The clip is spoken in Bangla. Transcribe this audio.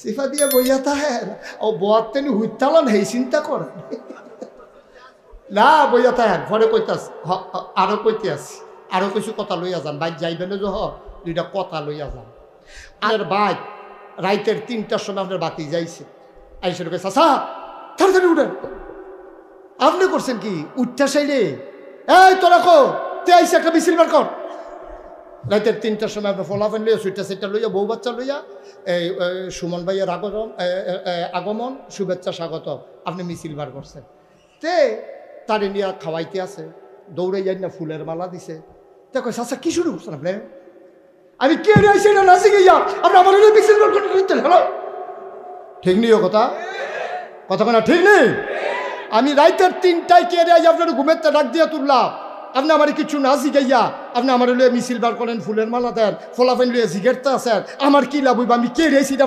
সিফা দিয়ে বইয়া তাহের। ও বয়ার তেনি হুইতালন হেই চিন্তা করেন। না, বইয়া তাহের, ঘরে কইতাস আরও কইতে আছি আরও কিছু কথা লইয়া যান। বাইক যাইবেন যে হ দুইটা কথা লইয়া যান। আর বাইক রাইতের তিনটার সময় আপনার বাতি যাইছে। আইসে ঢুকে চাষা তাড়াতাড়ি উঠেন। আপনি করছেন কি? উঠটা সাইডে এই তো রাখো তে আইসে একটা মিছিল বার কর। রাতের তিনটার সময় আপনার ফলাফেন লইয়া সুইটা সেটা লইয়া, বউ বাচ্চা লইয়া, এই সুমন ভাইয়ের আগমন আগমন, শুভেচ্ছা স্বাগত আপনি মিছিল বার করছেন। তে, তারে নিয়ে খাওয়াইতে আছে দৌড়ে যাই না ফুলের মালা দিছে। তে কই আচ্ছা কি শুরু করছেন আপনি? আমি কে রে, আইসি না নাচি গিয়া আপনি আমার মিছিল বার করতে করতেন হ্যালো? ঠিক নেই কথা? কথা কোনো ঠিক নেই? আমি রাইতের তিনটায় কে রে আপনার ঘুমের ডাক দিয়া তুললাম? আপনি আমার কিছু না জিগাইয়া, আপনি আমার লইয়া মিছিল বার করেন, ফুলের মালা দেন ফলাফেন লইয়া জিগেরতে আছেন, আমার কি লাভ আমি কে রে সেটা